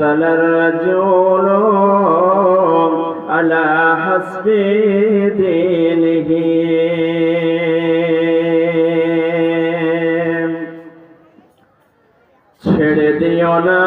يقتل الرجل على حسب دينه ছেড়ে দিও না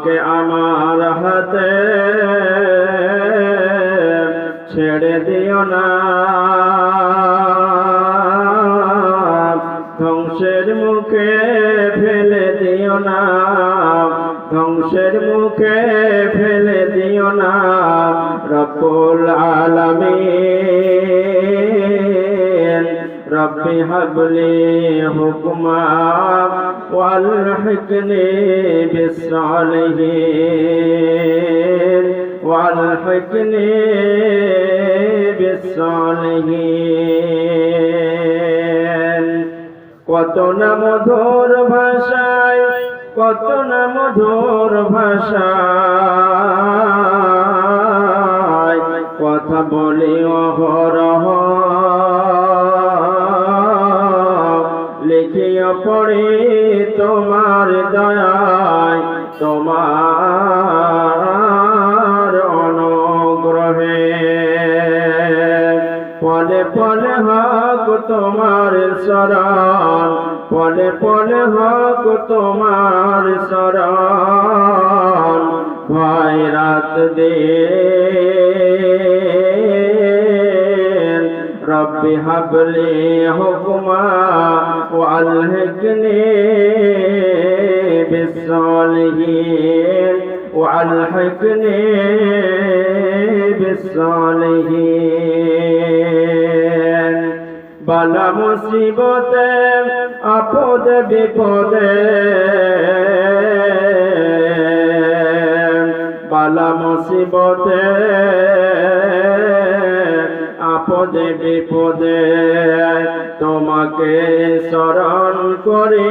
আমাকে আমার হাতে ছেড়ে দিও না। ধ্বংসের মুখে ফেলে দিও না। ধ্বংসের মুখে ফেলে দিও না। রব্বুল আলামিন। রব্বি হাবলি হুকমা ওয়ালহিকনি বিসসালিহিন ওয়ালহিকনি বিসসালিহিন কত না মধুর ভাষায়, কত না মধুর ভাষায় দয়ায় তোমার অনুগ্রহে। পলে পলে হক তোমার শরণ পলে পলে হক তোমার শরণ ভয় রাত দে রব্বি হাবলি হুকমা ওয়ালহিকনি বিসসালিহিন ওয়ালহিকনি বিসসালিহিন বালা মুসিবতে আপদ বিপদে। বালা মুসিবতে আপদে বিপদে। তোমাকে স্মরণ করে।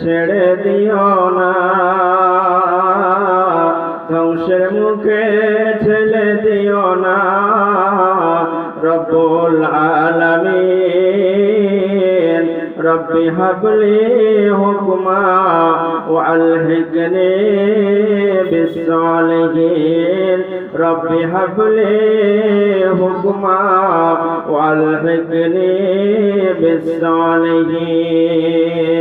ছেড়ে দিও না। ধ্বংসের মুখে ঠেলে দিও না। রব্বুল আলামিন, রব্বি হাবলি হুকমা ওয়ালহিকনি বিসসালিহিন। রব্বি হাবলি হুকমা ওয়ালহিকনি বিসসালিহিন।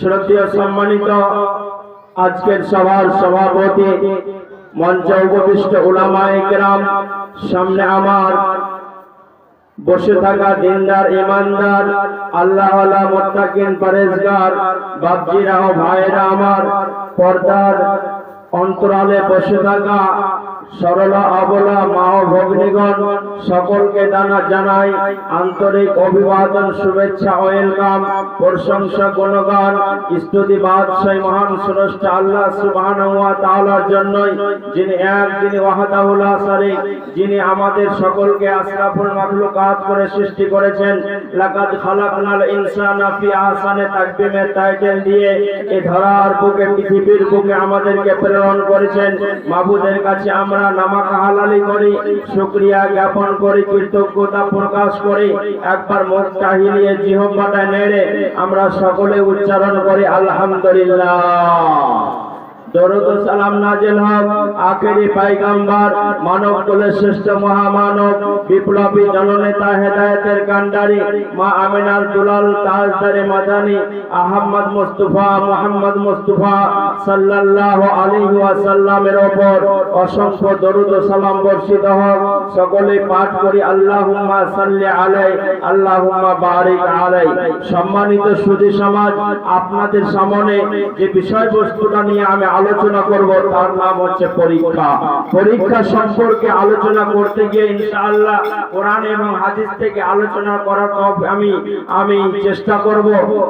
শ্রদ্ধেয় সম্মানিত আজকের সভার সভাপতি, মঞ্চ উপবিষ্ট উলামায়ে কেরাম সামনে আমার বসে থাকা দিনদার, ইমানদার আল্লাহ মোত্তাকিন, পরেজগার, বাপজিরা ভাইরা আমার পর্দার অন্তরালে বসে থাকা সরলা অবলা মা ও ভগ্নীগণ, সকলকে জানা জানাই আন্তরিক অভিবাদন, শুভেচ্ছা ওয়েলকাম প্রশংসা, গুণগান, স্তুতি, বাদশাহ, মহান স্রষ্টা আল্লাহ সুবহানাহু ওয়া তাআলার জন্যই যিনি এক, যিনি ওয়াহদাহু লা শারীক, যিনি আমাদের সকলকে আশরাফুল মাখলুকাত করে সৃষ্টি করেছেন। লাকাদ খালাকনাল ইনসানা ফি আহসানি তাকবীমের টাইটেল দিয়ে এই ধরার বুকে, পৃথিবীর বুকে আমাদেরকে প্রেরণ করেছেন। মাবুদের কাছে আমরা নামাক হালালি করে, শুক্রিয়া জ্ঞাপন করে, কৃতজ্ঞতা প্রকাশ করে, একবার মুখ চাহিয়ে জিহ্বাটা নেড়ে আমরা সকলে উচ্চারণ করি, আলহামদুলিল্লাহ। দরুদ ও সালাম নাজিল হক, আখেরি পাইগাম্বার, মানব কুলের শ্রেষ্ঠ মহামানব, বিপ্লবী জননেতা হেদায়েতের কান্ডারি মা আমিনার দুলাল তাজদারে মাদানি আহমদ মুস্তাফা, মুহাম্মদ মুস্তাফা সাল্লাল্লাহু আলাইহি ওয়াসাল্লামের উপর অসংখ্য দরুদ সালাম বর্ষিত সকলে পাঠ করি সাল্লি আলাই বারিক আলাই সম্মানিত সুধী সমাজ, আপনাদের সামনে যে বিষয়বস্তুটা নিয়ে আমি আলোচনা করব, তার নাম হচ্ছে পরীক্ষা। পরীক্ষা সম্পর্কে আলোচনা করতে গিয়ে ইনশাআল্লাহ কোরআন এবং হাদিস থেকে আলোচনা করার আমি আমি চেষ্টা করব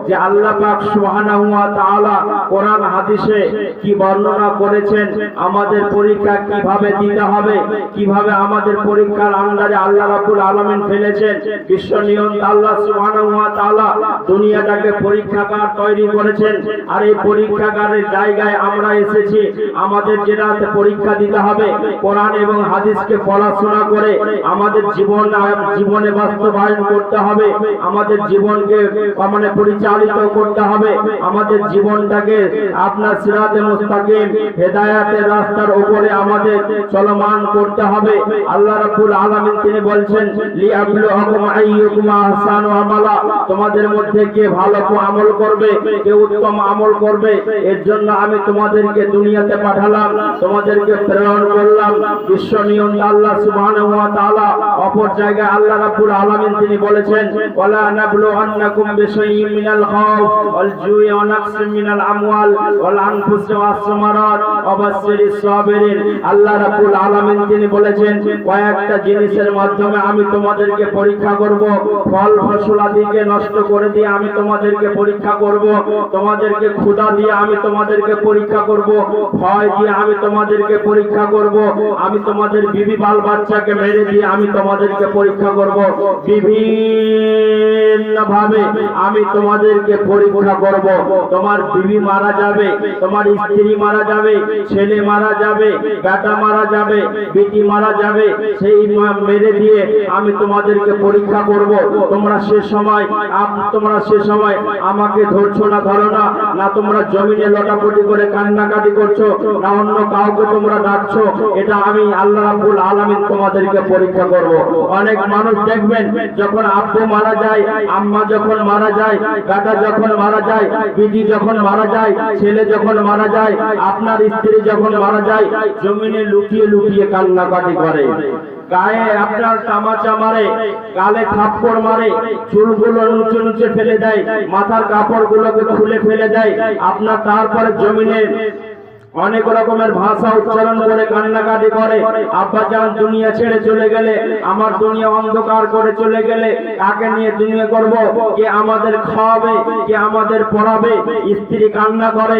যে আল্লাহ পাক সুবহানাহু ওয়া তাআলা কোরআন, হাদিসে কি বর্ণনা করেছেন, আমাদের পরীক্ষা কীভাবে দিতে হবে, কীভাবে আমাদের পরীক্ষার আন্দাজে আল্লাহ রাব্বুল আলামিন ফেলেছেন। বিশ্ব নিয়ন্ত্রণ আল্লাহ সুবহানাহু ওয়া তাআলা দুনিয়াটাকে পরীক্ষাগার তৈরি করেছেন। আর এই পরীক্ষাগারের জায়গায় আমরা এসেছি। আমাদের যেটাতে পরীক্ষা দিতে হবে। কোরআন এবং হাদিসকে পড়াশোনা করে আমাদের জীবন, জীবনে বাস্তবায়ন করতে হবে। আমাদের জীবনকে মানে পরিচালিত করতে হবে। আমাদের জীবনটাকে আপনার সিরাতে মুস্তাকিম, হেদায়াতের রাস্তার উপরে আমাদের চলমান করতে হবে। আল্লাহ রাব্বুল আলামিন তিনি বলছেন লিয়াবলুহুকুম আইয়ুকুম আহসানু আমালা। তোমাদের মধ্যে কে ভালো আমল করবে, কে উত্তম আমল করবে, এর জন্য আমি তোমাদেরকে দুনিয়াতে পাঠালাম, তোমাদেরকে প্রেরণ করলাম। বিশ্ব নিয়ম আল্লাহ সুবহানাহু অপর জায়গায় আল্লাহ রাব্বুল আলামিন তিনি বলেছেন, ওয়ালা নাবলু আন্নাকুম মিনাল খাউফ ওয়াল জুই ওয়া মিনাল আমওয়াল ওয়াল আনফুস ওয়াস সামারাত সাবিরিন। আল্লাহ রাব্বুল আলামিন তিনি বলেছেন, কয়েকটা জিনিসের মাধ্যমে আমি তোমাদেরকে পরীক্ষা করব, ফল ফসলাদিকে নষ্ট করে দিয়ে আমি তোমাদেরকে পরীক্ষা করব, তোমাদেরকে ক্ষুধা দিয়ে আমি তোমাদেরকে পরীক্ষা করব। ভয় দিয়ে আমি তোমাদেরকে পরীক্ষা করব, আমি তোমাদের বিবি বাল বাচ্চাকে মেরে দিয়ে আমি তোমাদেরকে পরীক্ষা করব। বিভিন্ন ভাবে আমি তোমাদেরকে পরীক্ষা করব। তোমার বিবি মারা যাবে, তোমার স্ত্রী মারা যাবে, ছেলে মারা যাবে, বেটা মারা যাবে, বেটি মারা যাবে, সেই মেরে দিয়ে আমি তোমাদেরকে পরীক্ষা করব। তোমরা সে সময় তোমরা সে সময় আমাকে ধরছো না, ধরো না না তোমরা জমিনে লটাপটি করে কান্নাকাটি করছ, না অন্য কাউকে তোমরা ডাকছো, এটা আমি আল্লাহ রাব্বুল আলামিন তোমাদেরকে পরীক্ষা করব। অনেক মানুষ দেখবেন, যখন আব্বু মারা যায়, আম্মা যখন মারা যায় দাদা যখন মারা যায় বিটি যখন মারা যায়, ছেলে যখন মারা যায়, আপনার স্ত্রী যখন মারা যায়, জমিনে লুকিয়ে লুকিয়ে কান্নাকাটি করে। গায়ে আপনার তামাচা মারে, গালে থাপ্পড় মারে, চুলগুলো নুচে নুচে ফেলে দেয়, মাথার কাপড়গুলোকে খুলে ফেলে দেয়, আপনার তারপরে জমিনে অনেক রকমের ভাষা উচ্চারণ করে কান্নাকাটি করে, আব্বা যান, দুনিয়া ছেড়ে চলে গেলে, আমার দুনিয়া অন্ধকার করে চলে গেলে, কাকে নিয়ে দুনিয়া করব? কে আমাদের খাওয়াবে? কে আমাদের পড়াবে? স্ত্রী কান্না করে